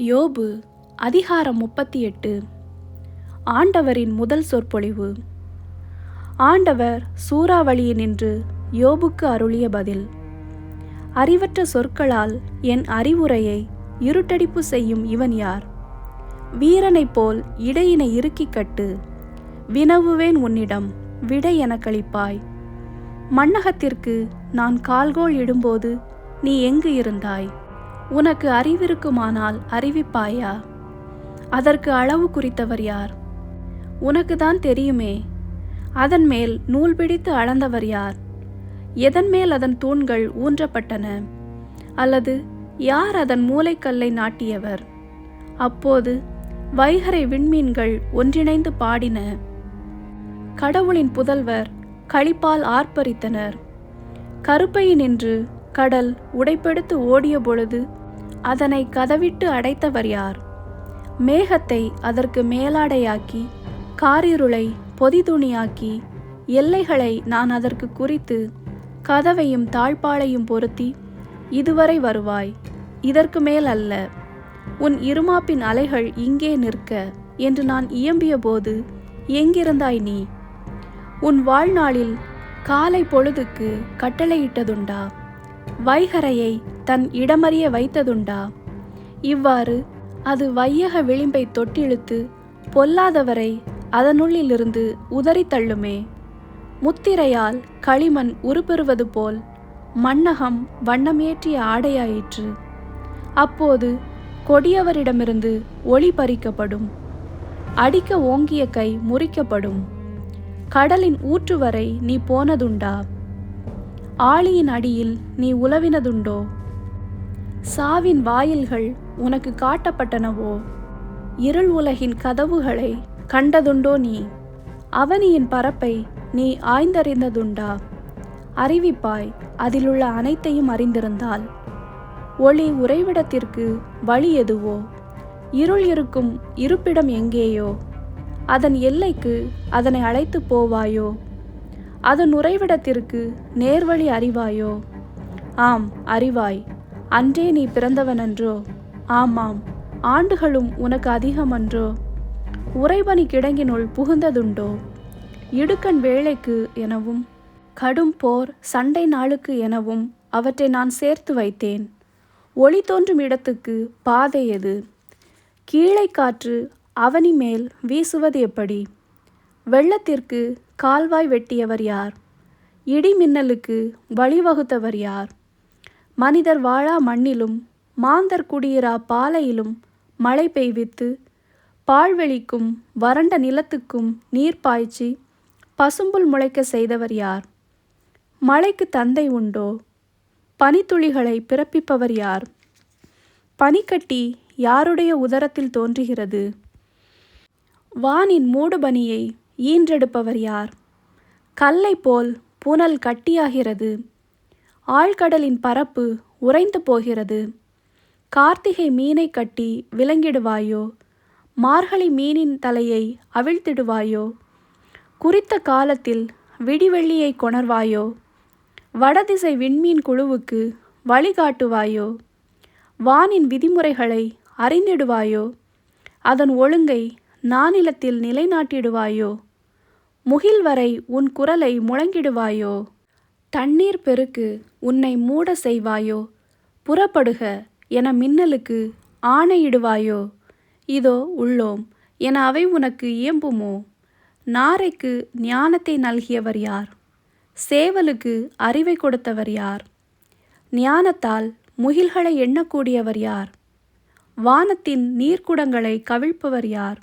யோபு அதிகாரம் முப்பத்தி எட்டு ஆண்டவரின் முதல் சொற்பொழிவு. ஆண்டவர் சூறாவளியினின்று யோபுக்கு அருளிய பதில். அறிவற்ற சொற்களால் என் அறிவுரையை இருட்டடிப்பு செய்யும் இவன் யார்? வீரனைப் போல் இடையினை இறுக்கிக் கட்டு. வினவுவேன் உன்னிடம் விடை எனக்களிப்பாய் மன்னகத்திற்கு நான் கால்கோள் இடும்போது நீ எங்கு இருந்தாய்? உனக்கு அறிவிருக்குமானால் அறிவிப்பாயா? அதற்கு அளவு குறித்தவர் யார்? உனக்கு தான் தெரியுமே. அதன் மேல் நூல் பிடித்து அளந்தவர் யார்? எதன் மேல் அதன் தூண்கள் ஊன்றப்பட்டன? அல்லது யார் அதன் மூலைக்கல்லை நாட்டியவர்? அப்போது வைகரை விண்மீன்கள் ஒன்றிணைந்து பாடின. கடவுளின் புதல்வர் களிப்பால் ஆர்ப்பரித்தனர். கருப்பையினின்று கடல் உடைப்பெடுத்து ஓடிய பொழுது அதனை கதவிட்டு அடைத்தவர் யார்? மேகத்தை அதற்கு மேலாடையாக்கி காரிருளை பொதிதுணியாக்கி எல்லைகளை நான் அதற்கு குறித்து கதவையும் தாழ்பாளையும் பொருத்தி இதுவரை வருவாய் இதற்கு மேல் அல்ல. உன் இருமாப்பின் அலைகள் இங்கே நிற்க என்று நான் இயம்பிய போது எங்கிருந்தாய் நீ? உன் வாழ்நாளில் காலை பொழுதுக்கு கட்டளையிட்டதுண்டா? வைகரையை தன் இடமறிய வைத்ததுண்டா? இவ்வாறு அது வையக விளிம்பை தொட்டிழுத்து பொல்லாதவரை அதனுள்ளிலிருந்து உதறி தள்ளுமே. முத்திரையால் களிமண் உருப்பெறுவது போல் மண்ணகம் வண்ணமேற்றிய ஆடையாயிற்று. அப்போது கொடியவரிடமிருந்து ஒளி பறிக்கப்படும். அடிக்க ஓங்கிய கை முறிக்கப்படும். கடலின் ஊற்று வரை நீ போனதுண்டா? ஆளியின் அடியில் நீ உலவினதுண்டோ? சாவின் வாயில்கள் உனக்கு காட்டப்பட்டனவோ? இருள் உலகின் கதவுகளை கண்டதுண்டோ நீ? அவனியின் பரப்பை நீ ஆய்ந்தறிந்ததுண்டா? அறிவிப்பாய் அதிலுள்ள அனைத்தையும் அறிந்திருந்தால். ஒளி உறைவிடத்திற்கு வழி எதுவோ? இருள் இருக்கும் இருப்பிடம் எங்கேயோ? அதன் எல்லைக்கு அதனை அழைத்து போவாயோ? அதன் உறைவிடத்திற்கு நேர்வழி அறிவாயோ? ஆம் அறிவாய். அன்றே நீ பிறந்தவனன்றோ? ஆமாம் ஆண்டுகளும் உனக்கு அதிகமன்றோ? உறைபனி கிடங்கினுள் புகுந்ததுண்டோ? இடுக்கண் வேலைக்கு எனவும் கடும் போர் சண்டை நாளுக்கு எனவும் அவற்றை நான் சேர்த்து வைத்தேன். ஒளி தோன்றும் இடத்துக்கு பாதை எது? கீழே காற்று அவனி மேல் வீசுவது எப்படி? வெள்ளத்திற்கு கால்வாய் வெட்டியவர் யார்? இடி மின்னலுக்கு வழிவகுத்தவர் யார்? மனிதர் வாழா மண்ணிலும் மாந்தர் குடியிரா பாலையிலும் மழை பெய்வித்து பாழ்வெளிக்கும் வறண்ட நிலத்துக்கும் நீர் பாய்ச்சி பசும்புல் முளைக்க செய்தவர் யார்? மழைக்கு தந்தை உண்டோ? பனித்துளிகளை பிறப்பிப்பவர் யார்? பனிக்கட்டி யாருடைய உதரத்தில் தோன்றுகிறது? வானின் மூடுபனியை ஈன்றெடுப்பவர் யார்? கல்லை போல் புனல் கட்டியாகிறது. ஆழ்கடலின் பரப்பு உறைந்து போகிறது. கார்த்திகை மீனை கட்டி விலங்கிடுவாயோ? மார்கழி மீனின் தலையை அவிழ்த்திடுவாயோ? குறித்த காலத்தில் விடிவெள்ளியை கொணர்வாயோ? வடதிசை விண்மீன் குழுவுக்கு வழிகாட்டுவாயோ? வானின் விதிமுறைகளை அறிந்திடுவாயோ? அதன் ஒழுங்கை நானிலத்தில் நிலைநாட்டிடுவாயோ? முகில் வரை உன் குரலை முழங்கிடுவாயோ? தண்ணீர் பெருக்கு உன்னை மூட செய்வாயோ? புறப்படுக என மின்னலுக்கு ஆணையிடுவாயோ? இதோ உள்ளோம் என அவை உனக்கு இயம்புமோ? நாரைக்கு ஞானத்தை நல்கியவர் யார்? சேவலுக்கு அறிவை கொடுத்தவர் யார்? ஞானத்தால் முகில்களை எண்ணக்கூடியவர் யார்? வானத்தின் நீர்க்குடங்களை கவிழ்ப்பவர் யார்?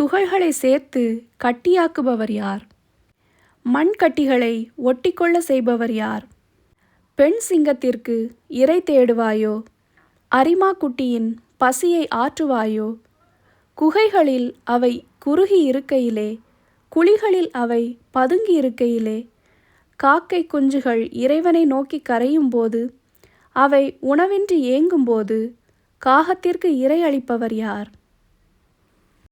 துகள்களை சேர்த்து கட்டியாக்குபவர் யார்? மண் கட்டிகளை ஒட்டிக்கொள்ள செய்பவர் யார்? பெண் சிங்கத்திற்கு இறை தேடுவாயோ? அரிமா குட்டியின் பசியை ஆற்றுவாயோ? குகைகளில் அவை குறுகி இருக்கையிலே குழிகளில் அவை பதுங்கி இருக்கையிலே காக்கை குஞ்சுகள் இறைவனை நோக்கி கரையும் போது அவை உணவின்றி ஏங்கும்போது காகத்திற்கு இரை அளிப்பவர் யார்?